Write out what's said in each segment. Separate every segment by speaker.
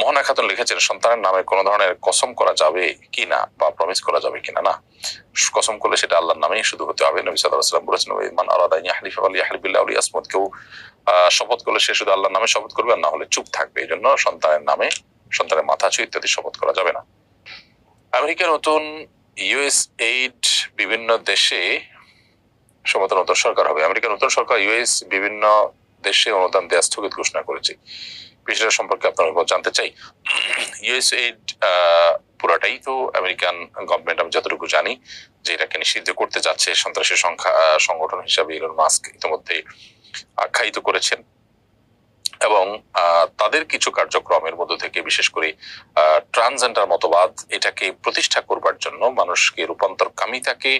Speaker 1: মোহনা খাতুন লিখেছেন, সন্তানের নামে কোনো ধরনের কসম করা যাবে কি না বা প্রমিস করা যাবে কিনা না? কসম করলে সেটা আল্লাহর নামেই শুধু হতে হবে। নবী ওয়াসাল্লাম বলেছেন মান আও কেউ শপথ করলে সে শুধু আল্লাহর নামে শপথ করবে আর না হলে চুপ থাকবে। এই জন্য সন্তানের নামে, সন্তানের মাথা ছুঁ ইত্যাদি শপথ করা যাবে না। আমেরিকার নতুন ইউএস এইড বিভিন্ন দেশে সম্ভবত নতুন সরকার হবে। আমেরিকার নতুন সরকার ইউএস বিভিন্ন দেশে অনুদান দেওয়া স্থগিত ঘোষণা করেছে। বিষয়টা সম্পর্কে আপনার জানতে চাই। ইউএস এইড পুরাটাই তো আমেরিকান গভর্নমেন্ট আমি যতটুকু জানি, যে এটাকে নিষিদ্ধ করতে যাচ্ছে। সন্ত্রাসী সংখ্যা সংগঠন হিসাবে ইলন মাস্ক ইতিমধ্যে আখ্যায়িত করেছেন। এবং তাদের কিছু কার্যক্রমের মধ্য থেকে, বিশেষ করে ট্রান্সজেন্ডার মতবাদ, এটাকে প্রতিষ্ঠা করবার জন্য মানুষকে রূপান্তরকামিতাকে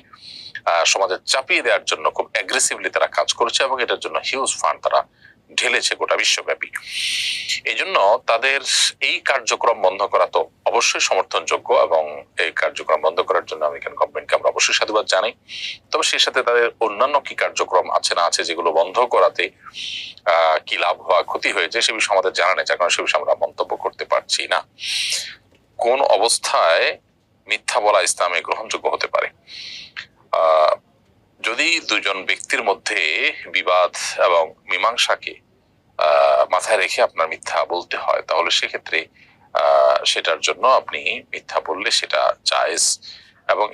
Speaker 1: সমাজে চাপিয়ে দেওয়ার জন্য খুব অ্যাগ্রেসিভলি তারা কাজ করেছে এবং এটার জন্য হিউজ ফান্ড তারা ঢেলেছে গোটা বিশ্বব্যাপী। এই জন্য তাদের এই কার্যক্রম বন্ধ করা তো অবশ্যই সমর্থনযোগ্য এবং এই কার্যক্রম বন্ধ করার জন্য আমেরিকান গভর্নমেন্টকে আমরা অবশ্যই সাধুবাদ জানাই। তবে সেই সাথে তাদের অন্যান্য কি কার্যক্রম আছে না আছে যেগুলো বন্ধ করাতে কি লাভ হওয়া ক্ষতি হয়েছে সে বিষয়ে আমাদের জানা নেই, যার কারণে সে বিষয়ে আমরা মন্তব্য করতে পারছি না। কোন অবস্থায় মিথ্যা বলা ইসলামে গ্রহণযোগ্য হতে পারে? যদি দুজন ব্যক্তির মধ্যে বিবাদ এবং মীমাংসাকে মাথায় রেখে আপনার মিথ্যা বলতে হয়। তাহলে সেক্ষেত্রে সেটার জন্য আপনি মিথ্যা বললে সেটা জায়েজ। এবং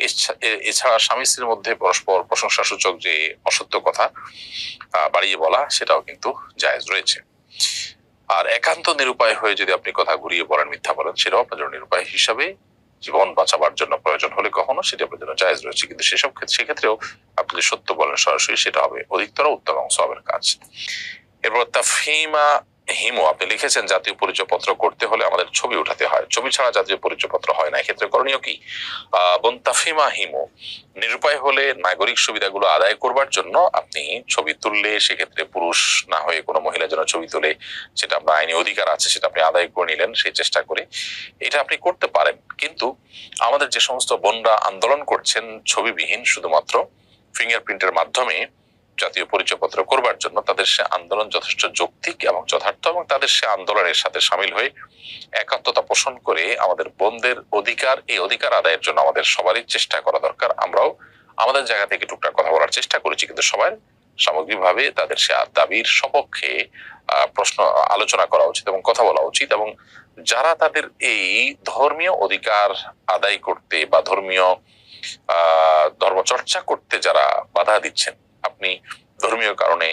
Speaker 1: এছাড়া স্বামী স্ত্রীর মধ্যে পরস্পর প্রশংসা সূচক যে অসত্য কথা বাড়িয়ে বলা, সেটাও কিন্তু জায়েজ রয়েছে। আর একান্ত নিরুপায় হয়ে যদি আপনি কথা ঘুরিয়ে বলেন, মিথ্যা বলেন, সেটাও আপনার জন্য নিরুপায় হিসাবে জীবন বাঁচাবার জন্য প্রয়োজন হলে কখনো সেটা আপনার জন্য জায়েজ রয়েছে। কিন্তু সেসব ক্ষেত্রে, সেক্ষেত্রেও যদি সত্য বলেন সরাসরি সেটা হবে। অধিকতর উত্তম অংশ সবের কাজ। এরপর তাফহিমা হিমু আপনি লিখেছেন জাতীয় পরিচয়পত্র করতে হলে আমাদের ছবি উঠাতে হয়। ছবি ছাড়া জাতীয় পরিচয়পত্র হয় না। এক্ষেত্রে করণীয় কি? আহ, বোন তাফহিমা হিমু নিরুপায় হলে নাগরিক সুবিধাগুলো আদায় করবার জন্য আপনি ছবি তুললে সেক্ষেত্রে পুরুষ না হয়ে কোনো মহিলা যেন ছবি তুলে সেটা আপনার আইনি অধিকার আছে সেটা আপনি আদায় করে নিলেন সেই চেষ্টা করে এটা আপনি করতে পারেন। কিন্তু আমাদের যে সমস্ত বোনরা আন্দোলন করছেন ছবিবিহীন শুধুমাত্র ফিঙ্গারপ্রিন্টের মাধ্যমে জাতীয় পরিচয়পত্র করবার জন্য তাদের সে আন্দোলন যথেষ্ট যৌক্তিক এবং যথার্থ এবং তাদের সে আন্দোলনের সাথে সামিল হয়ে একাত্মতা পোষণ করে আমাদের বোনদের অধিকার, এই অধিকার আদায়ের জন্য আমাদের সবারই চেষ্টা করা দরকার। আমরাও আমাদের জায়গা থেকে টুকটাক কথা বলার চেষ্টা করেছি, কিন্তু সবাই সামগ্রিকভাবে তাদের সে দাবির সপক্ষে প্রশ্ন, আলোচনা করা উচিত এবং কথা বলা উচিত এবং যারা তাদের এই ধর্মীয় অধিকার আদায় করতে বা ধর্মীয় আহ ধর্ম চর্চা করতে যারা বাধা দিচ্ছেন, আপনি ধর্মীয় কারণে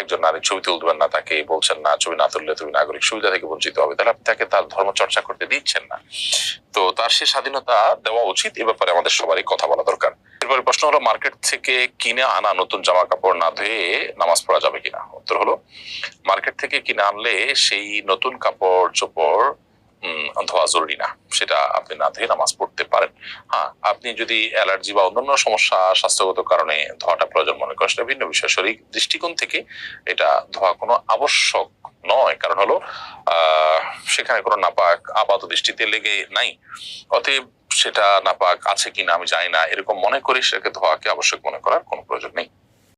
Speaker 1: একজন নারী ছবি তুলবেন না, তাকে বলছেন না, ছবি না তুললে তুমি নাগরিক সুবিধা থেকে বঞ্চিত হবে। তাহলে আপনি তাকে তার ধর্ম চর্চা করতে দিচ্ছেন না। তো তার সে স্বাধীনতা দেওয়া উচিত, এ ব্যাপারে আমাদের সবারই কথা বলা দরকার। এরপরে প্রশ্ন হলো, মার্কেট থেকে কিনে আনা নতুন জামা কাপড় না ধুয়ে নামাজ পড়া যাবে কিনা? উত্তর হলো, মার্কেট থেকে কিনে আনলে সেই নতুন কাপড় চোপড় ধোয়া জরুরি না। সেটা আপনি না ধুয়ে নামাজ পড়তে পারেন। আপনি যদি অ্যালার্জি বা অন্যান্য সমস্যা স্বাস্থ্যগত কারণে ধোয়াটা প্রয়োজন মনে করেন, সেটা ভিন্ন বিষয়। শরীর দৃষ্টিকোণ থেকে এটা ধোয়া কোনো আবশ্যক নয়। কারণ হলো সেখানে কোনো নাপাক আপাত দৃষ্টিতে লেগে নাই। অতএব সেটা নাপাক আছে কিনা আমি জানি না। এরকম মনে করি, সেটাকে ধোয়াকে আবশ্যক মনে করার কোনো প্রয়োজন নেই।